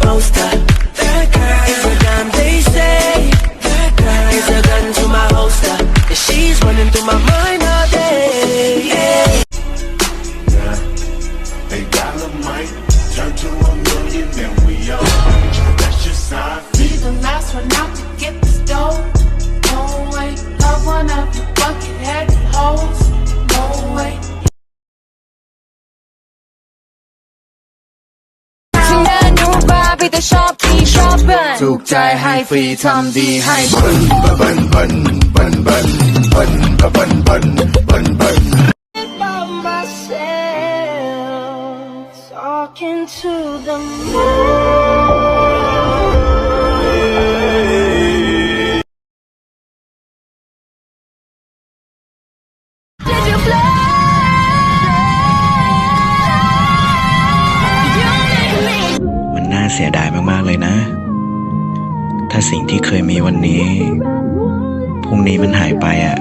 Poster. ฟรีแต่ชอบขี่ชอบเบิร์นถูกใจให้ฟรีทำดีให้บันบันบันบันบันบันบันบันบันบัน Talking to the moon มากๆเลยนะ ถ้าสิ่งที่เคยมีวันนี้ พรุ่งนี้มันหายไปอะ่ะ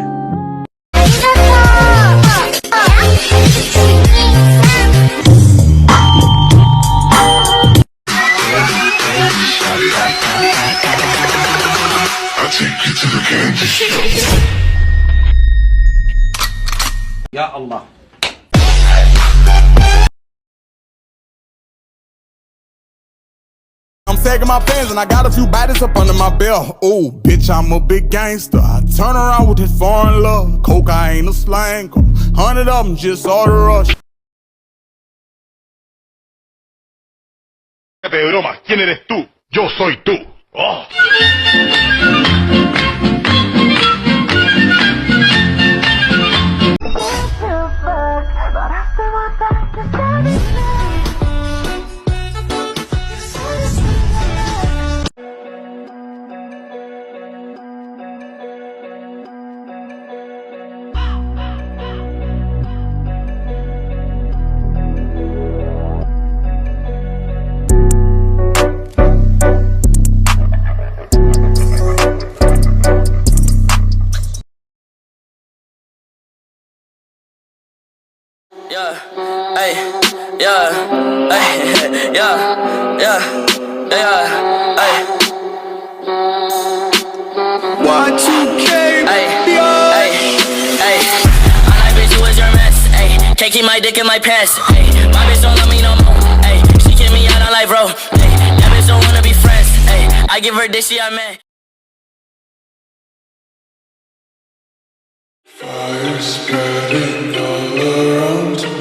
ยาอัลลอฮ์ Taking my pants, and I got a few bodies up under my belt. Oh, bitch, I'm a big gangster. I turn around with this foreign love. Coke, I ain't a slang. Hundred of them just order us. De broma, ¿quién eres tú? Yo soy tú. Oh. yeah, ay, yeah, yeah, yeah, ay. One, two, K, ay, ay, ay. Can't keep my dick in my pants. Ay. My bitch don't love me no more. Ay. She kick me out of life, bro. Ay. That bitch don't wanna be friends. Ay. I give her this, she I meant. Fire spreading all around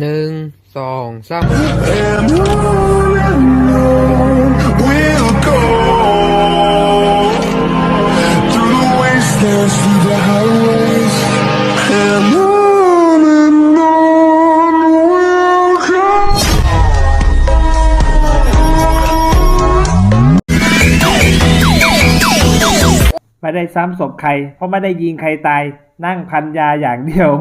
หนึ่งสองสามไม่ได้ซ้ำศพใคร เพราะไม่ได้ยิงใครตาย นั่งพันยาอย่างเดียว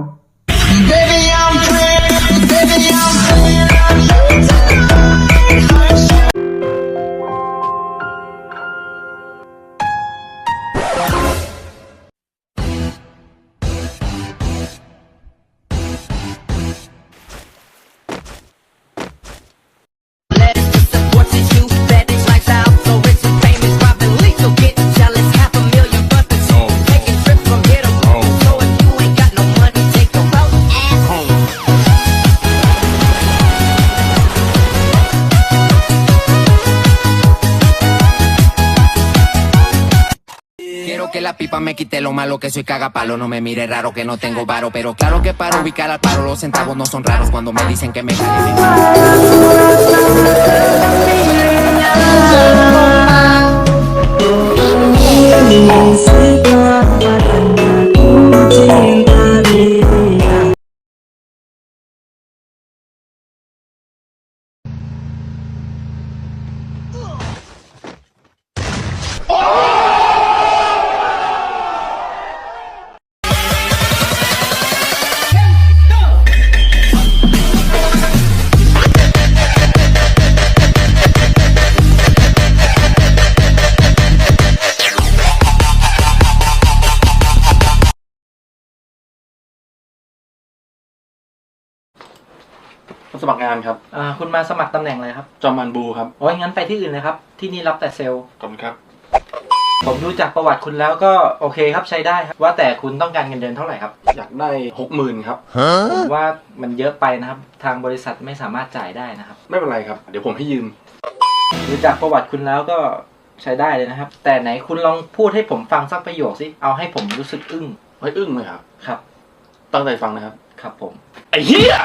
Baby, I'm Baby, I'm feeling I'm you tonight. la pipa me quité lo malo que soy palo No me mire raro que no tengo varo, pero claro que para ubicar al paro los centavos no son raros cuando me dicen que me สมัครงานครับ อ่า คุณมาสมัครตำแหน่งอะไรครับ จอมันบู ครับ โอ้ยงั้นไปที่อื่นเลยครับ ที่นี่รับแต่เซลล์ขอบคุณครับ ผมดูจากประวัติคุณแล้วก็โอเคครับใช้ได้ครับว่าแต่คุณต้องการเงินเดือนเท่าไหร่ครับ อยากได้หกหมื่นครับผมว่ามันเยอะไปนะครับ ทางบริษัทไม่สามารถจ่ายได้นะครับ ไม่เป็นไรครับเดี๋ยวผมให้ยืมดูจากประวัติคุณแล้วก็ใช้ได้เลยนะครับ แต่ไหนคุณลองพูดให้ผมฟังสักประโยคสิเอาให้ผมรู้สึกอึ้งเฮ้ยอึ้งเลยครับ ครับ ตั้งใจฟังนะครับ ครับ ผม ไอ้เหี้ย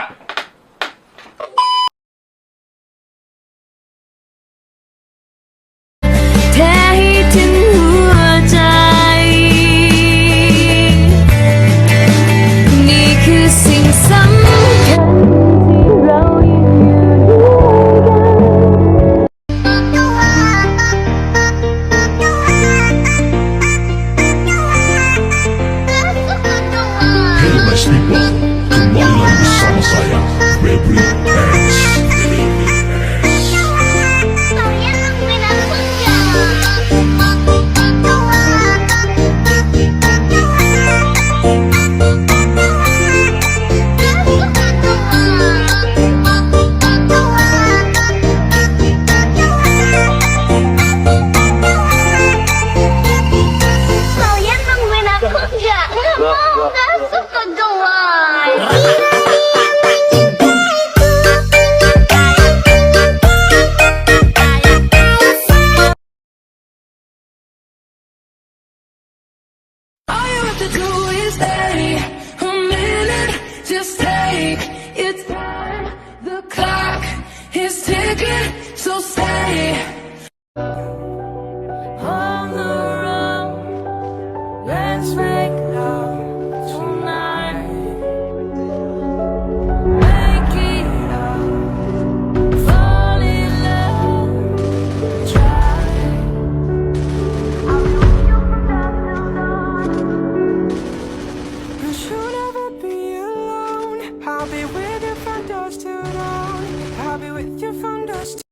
so stay